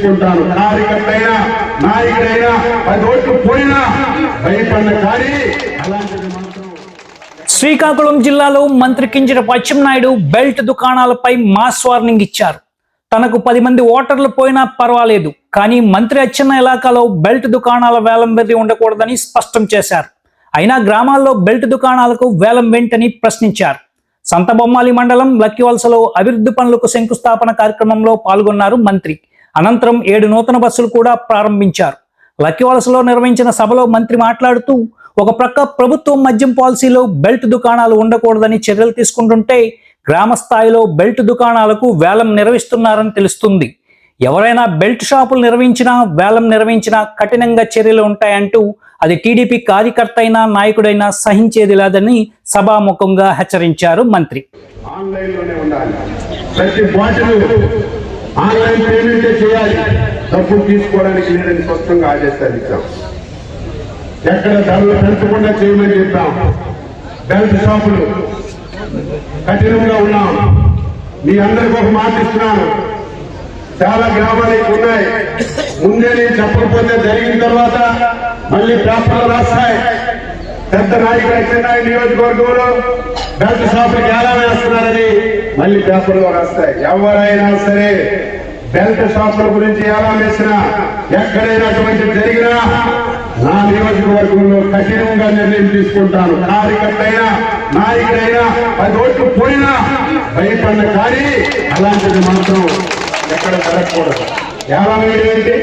తీసుకుంటాను కార్యకర్తైనా నాయకుడైనా పది ఓట్లు పోయినా భయపడిన కానీ అలాంటిది శ్రీకాకుళం జిల్లాలో మంత్రి కింజర నాయుడు బెల్ట్ దుకాణాలపై మాస్ వార్నింగ్ ఇచ్చారు. తనకు పది మంది ఓటర్లు పోయినా పర్వాలేదు కానీ మంత్రి అచ్చెన్న ఇలాకాలో బెల్ట్ దుకాణాల వేలం వెర్రి ఉండకూడదని స్పష్టం చేశారు. అయినా గ్రామాల్లో బెల్ట్ దుకాణాలకు వేలం వెంటని ప్రశ్నించారు. సంతబొమ్మాలి మండలం లక్కివలసలో అభివృద్ధి పనులకు శంకుస్థాపన కార్యక్రమంలో పాల్గొన్నారు మంత్రి. అనంతరం ఏడు నూతన బస్సులు కూడా ప్రారంభించారు. లక్కివలసలో నిర్వహించిన సభలో మంత్రి మాట్లాడుతూ ఒక ప్రక్క ప్రభుత్వం మద్యం పాలసీలో బెల్ట్ దుకాణాలు ఉండకూడదని చర్యలు తీసుకుంటుంటే గ్రామ స్థాయిలో బెల్ట్ దుకాణాలకు వేలం నిర్వహిస్తున్నారని తెలుస్తుంది. ఎవరైనా బెల్ట్ షాపులు నిర్వహించినా వేలం నిర్వహించినా కఠినంగా చర్యలు ఉంటాయంటూ అది టీడీపీ కార్యకర్త అయినా నాయకుడైనా సహించేది లేదని సభాముఖంగా హెచ్చరించారు మంత్రి. ఆన్లైన్లోనే ఉండాలి. ప్రతి బాటిల్ ఆన్లైన్ పేమెంట్ చేయాలి. డబ్బులు తీసుకోవడానికి లేదని స్పష్టంగా ఆదేశాలు ఇచ్చాం. ఎక్కడ ధరలు పెంచకుండా చేయమని చెప్పాం. బెల్ట్ షాపులు కఠినంగా ఉన్నాం. మీ అందరికి ఒక మాట ఇస్తున్నాను. చాలా గ్రామాలకు ఉన్నాయి. ముందే నేను చెప్పకపోతే జరిగిన తర్వాత మళ్ళీ పేపర్లు రాస్తాయి. పెద్ద నాయకులు చెన్నై నియోజకవర్గంలో బెల్ట్ షాపులకు ఎలా వేస్తున్నారని మళ్ళీ పేపర్లో రాస్తాయి. ఎవరైనా సరే బెల్ట్ షాపుల గురించి ఎలా వేసినా ఎక్కడైనా అటువంటి జరిగినా నా నియోజకవర్గంలో కఠినంగా నిర్ణయం తీసుకుంటాను. కార్యకర్తైనా నాయకుడైనా పది ఓట్లు పోయినా భయపడిన కానీ అలాంటిది మాత్రం ఎక్కడ జరగకూడదు. ఎలా ఏంటి?